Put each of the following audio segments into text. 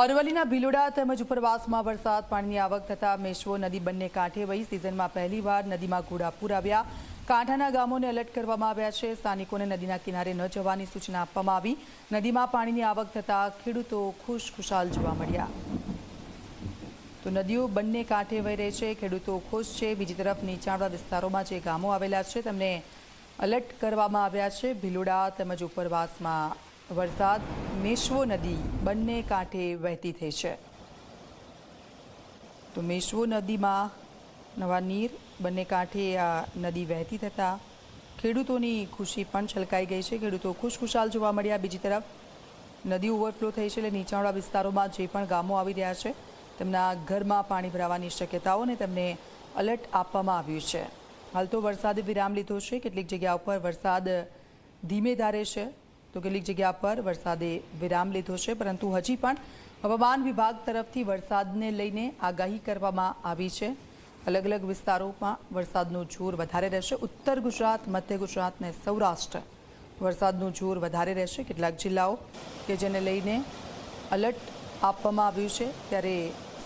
અરવલ્લીના ભીલોડા તેમજ ઉપરવાસમાં વરસાદ, પાણીની આવક થતાં મેશવો નદી બંને કાંઠે વહી સિઝનમાં પહેલીવાર નદીમાં ઘોડાપૂર આવ્યા. કાંઠાના ગામોને એલર્ટ કરવામાં આવ્યા છે. સ્થાનિકોને નદીના કિનારે ન જવાની સૂચના આપવામાં આવી. નદીમાં પાણીની આવક થતાં ખેડૂતો ખુશખુશાલ જોવા મળ્યા. તો નદીઓ બંને કાંઠે વહી રહી છે. ખેડૂતો ખુશ છે. બીજી તરફ નીચાણવાળા વિસ્તારોમાં જે ગામો આવેલા છે, તેમને એલર્ટ કરવામાં આવ્યા છે. ભીલોડા તેમજ ઉપરવાસમાં વરસાદ મેશ્વો નદી બંને કાંઠે વહેતી થઈ છે. તો મેશ્વો નદીમાં નવા નીર બંને કાંઠે આ નદી વહેતી થતાં ખેડૂતોની ખુશી પણ છલકાઈ ગઈ છે. ખેડૂતો ખુશખુશાલ જોવા મળ્યા. બીજી તરફ નદી ઓવરફ્લો થઈ છે એટલે નીચાણવાળા વિસ્તારોમાં જે પણ ગામો આવી રહ્યા છે, તેમના ઘરમાં પાણી ભરાવાની શક્યતાઓને તેમને અલર્ટ આપવામાં આવ્યું છે. હાલ તો વરસાદે વિરામ લીધો છે. કેટલીક જગ્યા ઉપર વરસાદ ધીમે ધારે છે. તો કેટલીક જગ્યા પર વરસાદે વિરામ લીધો છે, પરંતુ હજી પણ હવામાન વિભાગ તરફથી વરસાદને લઈને આગાહી કરવામાં આવી છે. અલગ અલગ વિસ્તારોમાં વરસાદનું જોર વધારે રહેશે. ઉત્તર ગુજરાત, મધ્ય ગુજરાત અને સૌરાષ્ટ્ર વરસાદનું જોર વધારે રહેશે. કેટલાક જિલ્લાઓ કે જેને લઈને અલર્ટ આપવામાં આવ્યું છે, ત્યારે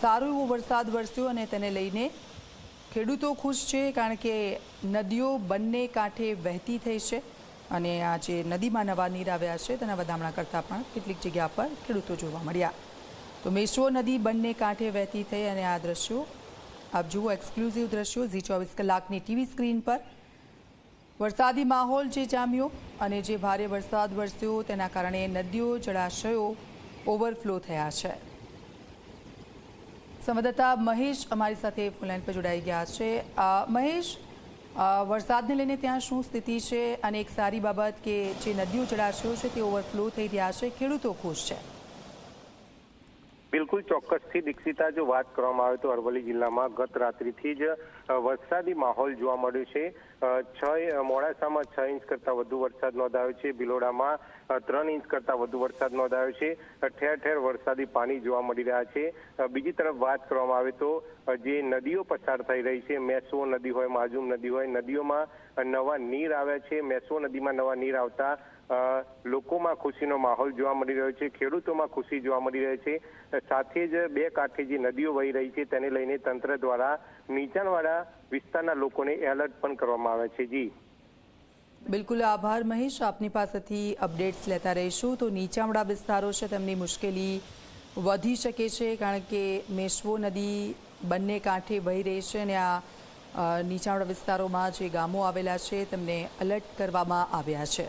સારો એવો વરસાદ વરસ્યો અને તેને લઈને ખેડૂતો ખુશ છે, કારણ કે નદીઓ બંને કાંઠે વહેતી થઈ છે. અને આ જે નદીમાં નવા નીર આવ્યા છે, તેના વધામણા કરતાં પણ કેટલીક જગ્યા પર ખેડૂતો જોવા મળ્યા. તો મેસો નદી બંને કાંઠે વહેતી થઈ અને આ દ્રશ્યો, આપ જુઓ એક્સક્લુઝિવ દ્રશ્યો, ઝી ચોવીસ કલાકની ટીવી સ્ક્રીન પર. વરસાદી માહોલ જે જામ્યો અને જે ભારે વરસાદ વરસ્યો, તેના કારણે નદીઓ, જળાશયો ઓવરફ્લો થયા છે. સંવાદદાતા મહેશ અમારી સાથે ફોનલાઈન પર જોડાઈ ગયા છે. મહેશ વરસાદને લઈને ત્યાં શું સ્થિતિ છે? અને એક સારી બાબત કે જે નદીઓ જળાશયો છે તે ઓવરફ્લો થઈ રહ્યા છે. ખેડૂતો ખુશ છે. બિલકુલ ચોક્કસથી દીક્ષિતા, જો વાત કરવામાં આવે તો અરવલ્લી જિલ્લામાં ગત રાત્રિથી જ વરસાદી માહોલ જોવા મળ્યો છે. છ મોડાસામાં છ ઇંચ કરતા વધુ વરસાદ નોંધાયો છે. ભિલોડામાં ત્રણ ઇંચ કરતા વધુ વરસાદ નોંધાયો છે. ઠેર ઠેર વરસાદી પાણી જોવા મળી રહ્યા છે. બીજી તરફ વાત કરવામાં આવે તો જે નદીઓ પસાર થઈ રહી છે, મેસવો નદી હોય માજુમ નદી હોય, નદીઓમાં નવા નીર આવ્યા છે. મેસવો નદીમાં નવા નીર આવતા લોકોમાં ખુશીનો માહોલ જોવા મળી રહ્યો છે, ખેડૂતોમાં ખુશી જોવા મળી રહી છે, સાથે જ બે કાંઠે જે નદીઓ વહી રહી છે તેને લઈને તંત્ર દ્વારા નીચાણવાળા વિસ્તારના લોકોને એલર્ટ પણ કરવામાં આવે છે. જી. બિલકુલ આભાર મહેશ, આપની પાસેથી અપડેટ્સ લેતા રહીશું. તો નીચાણવાળા વિસ્તારો છે તેમની મુશ્કેલી વધી શકે છે, કારણ કે મેશ્વો નદી બંને કાંઠે વહી રહી છે અને આ નીચાણવાળા વિસ્તારોમાં જે ગામો આવેલા છે તેમને અલર્ટ કરવામાં આવ્યા છે.